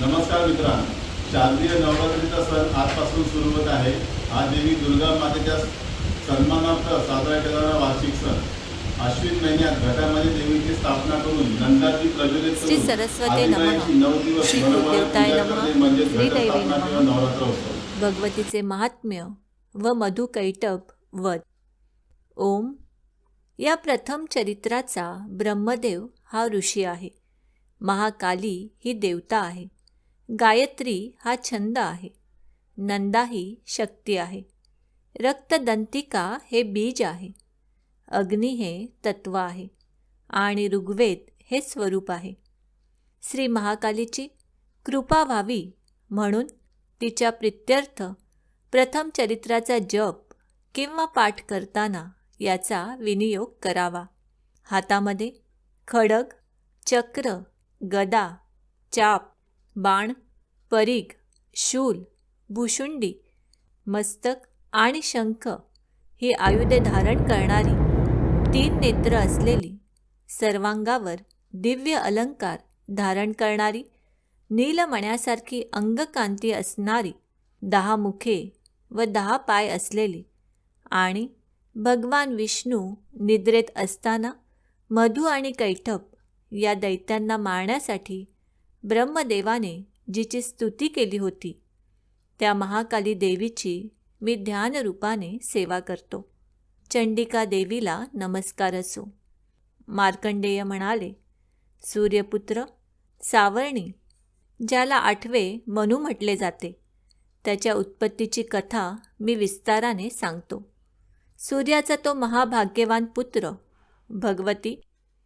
नमस्कार मित्रांनो. शारदीय नवरात्रीचा सण आजपासून सुरू होत आहे. हा देवी दुर्गा मातेच्या सन्मानार्थ साजरा केलेला वार्षिक सण. अश्विन महिन्यात घटामध्ये देवीची स्थापना करून नंदाची प्रज्वलित सरस्वते. नऊ दिवस म्हणजे नवरात्र भगवतीचे महात्म्य व मधुकैटभ वध. ओम. या प्रथम चरित्राचा ब्रह्मदेव हा ऋषी आहे. महाकाली ही देवता आहे. गायत्री हा छंद आहे. नंदा ही शक्ती आहे. रक्तदंतिका हे बीज आहे. अग्नी हे तत्व आहे. आणि ऋग्वेद हे स्वरूप आहे. श्री महाकालीची कृपा व्हावी म्हणून तिच्या प्रित्यर्थ प्रथम चरित्राचा जप किंवा पाठ करताना याचा विनियोग करावा. हातामध्ये खडग चक्र गदा चाप बाण परीघ शूल भुशुंडी मस्तक आणि शंख ही आयुधे धारण करणारी तीन नेत्र असलेली सर्वांगावर दिव्य अलंकार धारण करणारी नीलमण्यासारखी अंगकांती असणारी दहा मुखे व दहा पाय असलेली आणि भगवान विष्णू निद्रेत असताना मधु आणि कैठप या दैत्यांना मारण्यासाठी ब्रह्मदेवाने जिची स्तुती केली होती त्या महाकाली देवीची मी ध्यानरूपाने सेवा करतो. चंडिका देवीला नमस्कार असो. मार्कंडेय म्हणाले सूर्यपुत्र सावर्णी ज्याला आठवे मनू म्हटले जाते त्याच्या उत्पत्तीची कथा मी विस्ताराने सांगतो. सूर्याचा तो महाभाग्यवान पुत्र भगवती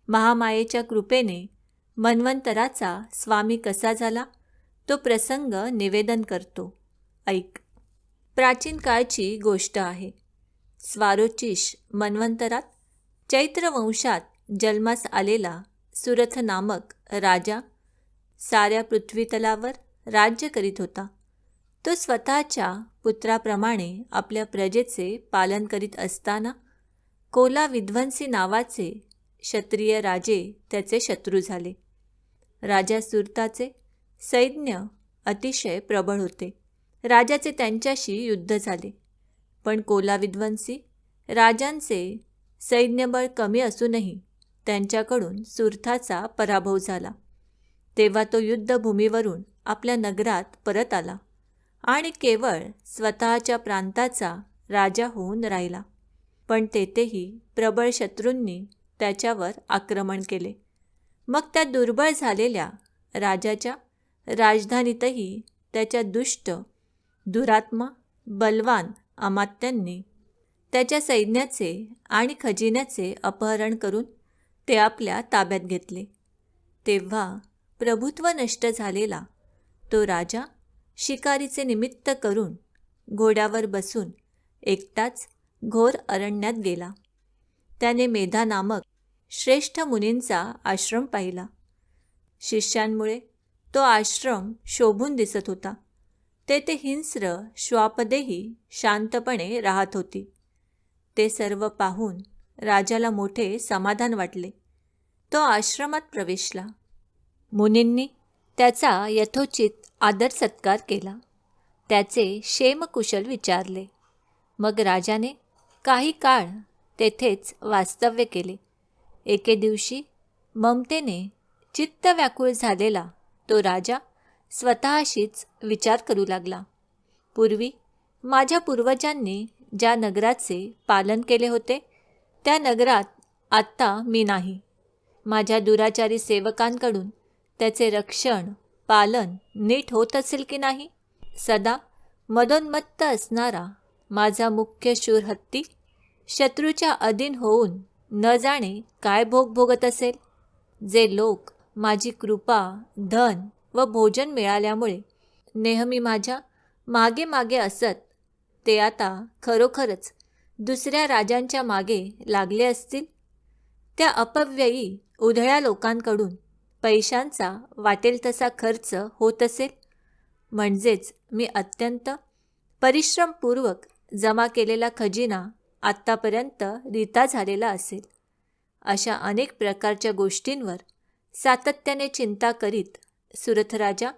महामायेच्या कृपेने मन्वंतराचा स्वामी कसा झाला? तो प्रसंग निवेदन करतो. ऐक. प्राचीन काळची गोष्ट आहे. स्वारोचिश मन्वंतरात चैत्र वंशात जन्मास आलेला सुरथ नामक राजा साऱ्या पृथ्वीतलावर राज्य करीत होता. तो स्वतःच्या पुत्राप्रमाणे आपल्या प्रजेचे पालन करीत असताना कोला विध्वंसी नावाचे क्षत्रिय राजे त्याचे शत्रू झाले. राजा सुरताचे सैन्य अतिशय प्रबळ होते. राजाचे त्यांच्याशी युद्ध झाले. पण कोला विध्वंसी राजांचे सैन्यबळ कमी असूनही त्यांच्याकडून सुरथाचा पराभव झाला. तेव्हा तो युद्धभूमीवरून आपल्या नगरात परत आला आणि केवळ स्वतःच्या प्रांताचा राजा होऊन राहिला. पण तेथेही प्रबळ शत्रूंनी त्याच्यावर आक्रमण केले. मग त्या दुर्बळ झालेल्या राजाच्या राजधानीतही त्याच्या दुष्ट दुरात्मा बलवान अमात्यांनी त्याच्या सैन्याचे आणि खजिन्याचे अपहरण करून ते आपल्या ताब्यात घेतले. तेव्हा प्रभुत्व नष्ट झालेला तो राजा शिकारीचे निमित्त करून घोड्यावर बसून एकटाच घोर अरण्यात गेला. त्याने मेधा नामक श्रेष्ठ मुनींचा आश्रम पाहिला. शिष्यांमुळे तो आश्रम शोभून दिसत होता. तेथे हिंस्र श्वापदेही शांतपणे राहत होती. ते सर्व पाहून राजाला मोठे समाधान वाटले. तो आश्रमात प्रवेशला. मुनींनी त्याचा यथोचित आदर सत्कार केला. त्याचे क्षेमकुशल विचारले. मग राजाने काही काळ तेथेच वास्तव्य केले. एके दिवशी ममतेने चित्त व्याकुळ झालेला तो राजा स्वतःशीच विचार करू लागला. पूर्वी माझ्या पूर्वजांनी ज्या नगराचे पालन केले होते त्या नगरात आत्ता मी नाही. माझ्या दुराचारी सेवकांकडून त्याचे रक्षण पालन नीट होत असेल की नाही सदा मदोन्मत्त असणारा माझा मुख्य शूर हत्ती शत्रूच्या अधीन होऊन न जाणे काय भोग भोगत असेल? जे लोक माझी कृपा धन व भोजन मिळाल्यामुळे नेहमी माझ्या मागे मागे असत ते आता खरोखरच दुसऱ्या राजांच्या मागे लागले असतील? त्या अपव्ययी उधळ्या लोकांकडून पैशांचा वाटेल तसा खर्च होत असेल? म्हणजेच मी अत्यंत परिश्रमपूर्वक जमा केलेला खजिना आत्तापर्यंत रीता झालेला असेल. अशा अनेक प्रकारच्या गोष्टींवर सातत्याने चिंता करीत सुरथराजा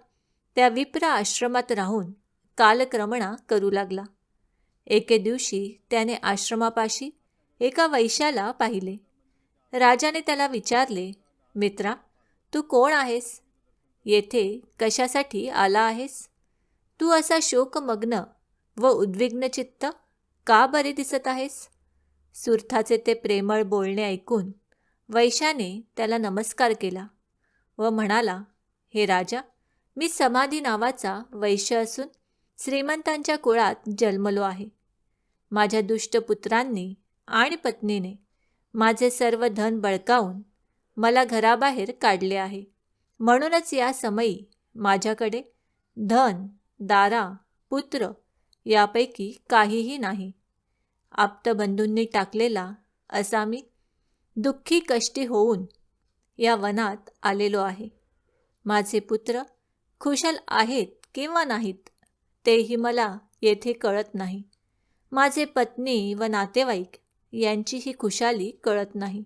त्या विप्र आश्रमात राहून कालक्रमणा करू लागला. एके दिवशी त्याने आश्रमापाशी एका वैशाला पाहिले. राजाने त्याला विचारले मित्रा तू कोण आहेस? येथे कशासाठी आला आहेस? तू असा शोकमग्न व उद्विग्नचित्त का बरे दिसत आहेस? सुरथाचे ते प्रेमळ बोलणे ऐकून वैशाने त्याला नमस्कार केला व म्हणाला हे राजा मी समाधी नावाचा वैश्य असून श्रीमंतांच्या कुळात जन्मलो आहे. माझ्या दुष्ट पुत्रांनी आणि पत्नीने माझे सर्व धन बळकावून मला घराबाहेर काढले आहे. म्हणूनच या समयी माझ्याकडे धन दारा पुत्र यापैकी काहीही नाही. आप्तबंधूंनी टाकलेला असा मी दुःखी कष्टी होऊन या वनात आलेलो आहे. माझे पुत्र खुशाल आहेत किंवा नाहीत तेही मला येथे कळत नाही. माझे पत्नी व नातेवाईक यांचीही खुशाली कळत नाही.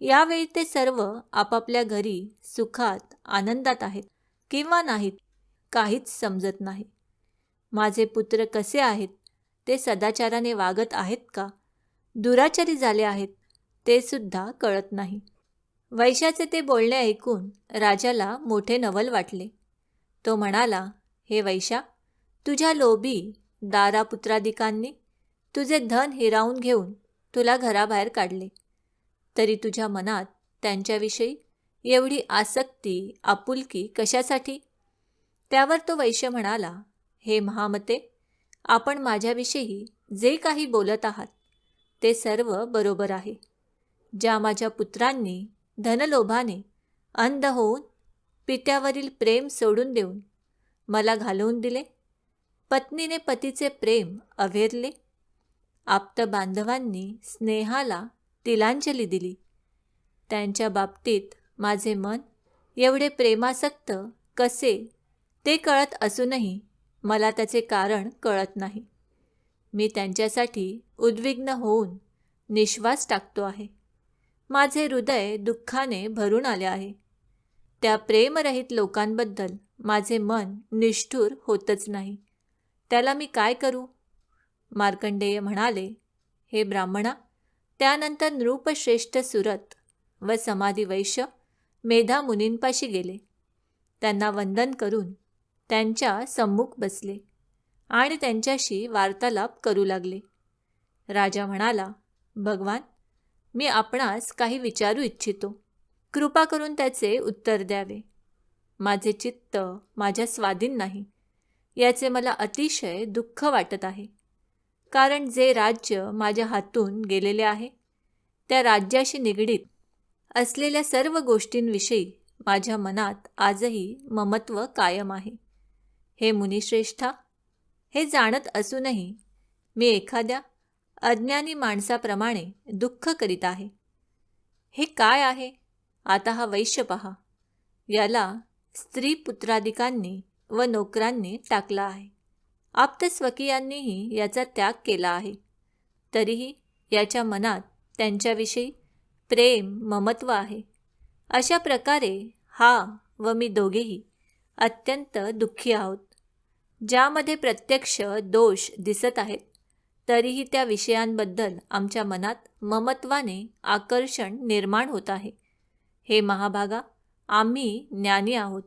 यावेळी ते सर्व आपापल्या घरी सुखात आनंदात आहेत किंवा नाहीत काहीच समजत नाही. माझे पुत्र कसे आहेत ते सदाचाराने वागत आहेत का? दुराचारी झाले आहेत ते सुद्धा कळत नाही. वैशाचे ते बोलणे ऐकून राजाला मोठे नवल वाटले. तो म्हणाला हे वैशा तुझ्या लोभी दारापुत्रादिकांनी तुझे धन हिरावून घेऊन तुला घराबाहेर काढले. तरी तुझ्या मनात त्यांच्याविषयी एवढी आसक्ती आपुलकी कशासाठी? त्यावर तो वैश्य म्हणाला हे महामते आपण माझ्याविषयी जे काही बोलत आहात ते सर्व बरोबर आहे. ज्या माझ्या पुत्रांनी धनलोभाने अंध होऊन पित्यावरील प्रेम सोडून देऊन मला घालवून दिले पत्नीने पतीचे प्रेम अवेरले आप्त बांधवांनी स्नेहाला तिलांजली दिली. त्यांच्या बाबतीत माझे मन एवढे प्रेमासक्त कसे ते कळत असूनही मला त्याचे कारण कळत नाही. मी त्यांच्यासाठी उद्विग्न होऊन निश्वास टाकतो आहे. माझे हृदय दुःखाने भरून आले आहे. त्या प्रेमरहित लोकांबद्दल माझे मन निष्ठूर होतच नाही. त्याला मी काय करू? मार्कंडेय म्हणाले हे ब्राह्मणा त्यानंतर नृपश्रेष्ठ सुरत व समाधी वैश्य मेधा मुनींपाशी गेले. त्यांना वंदन करून त्यांच्या सम्मुख बसले आणि त्यांच्याशी वार्तालाप करू लागले. राजा म्हणाला भगवान मी आपणास काही विचारू इच्छितो. कृपा करून त्याचे उत्तर द्यावे. माझे चित्त माझ्या स्वाधीन नाही. याचे मला अतिशय दुःख वाटत आहे. कारण जे राज्य माझ्या हातून गेलेले आहे त्या राज्याशी निगडीत असलेल्या सर्व गोष्टींविषयी माझ्या मनात आजही ममत्व कायम आहे. हे मुनिश्रेष्ठा? हे जाणत असूनही मी एखाद्या अज्ञानी माणसाप्रमाणे दुःख करीत आहे. हे काय आहे? आता हा वैश्य पहा. याला स्त्री पुत्राधिकांनी व नोकरांनी टाकला आहे. आप्त स्वकीयांनीही याचा त्याग केला आहे. तरीही याच्या मनात त्यांच्याविषयी प्रेम ममत्व आहे. अशा प्रकारे हा व मी दोघेही अत्यंत दुःखी आहोत. ज्यामध्ये प्रत्यक्ष दोष दिसत आहेत तरीही त्या विषयांबद्दल आमच्या मनात ममत्वाने आकर्षण निर्माण होत आहे. हे महाभागा आम्ही ज्ञानी आहोत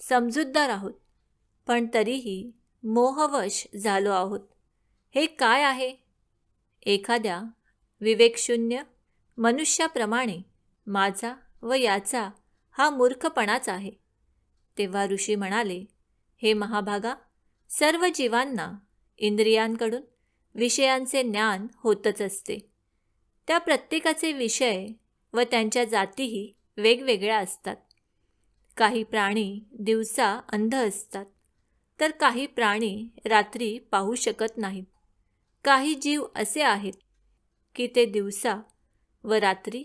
समजूतदार आहोत पण तरीही मोहवश झालो आहोत. हे काय आहे? एखाद्या विवेकशून्य मनुष्याप्रमाणे माझा व याचा हा मूर्खपणाच आहे. तेव्हा ऋषी म्हणाले हे महाभागा सर्व जीवांना इंद्रियांकडून विषयांचे ज्ञान होतच असते. त्या प्रत्येकाचे विषय व त्यांच्या जातीही वेगवेगळ्या असतात. काही प्राणी दिवसा अंध असतात तर काही प्राणी रात्री पाहू शकत नाहीत. काही जीव असे आहेत की ते दिवसा व रात्री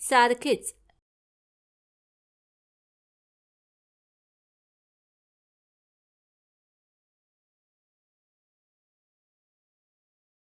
सारखेच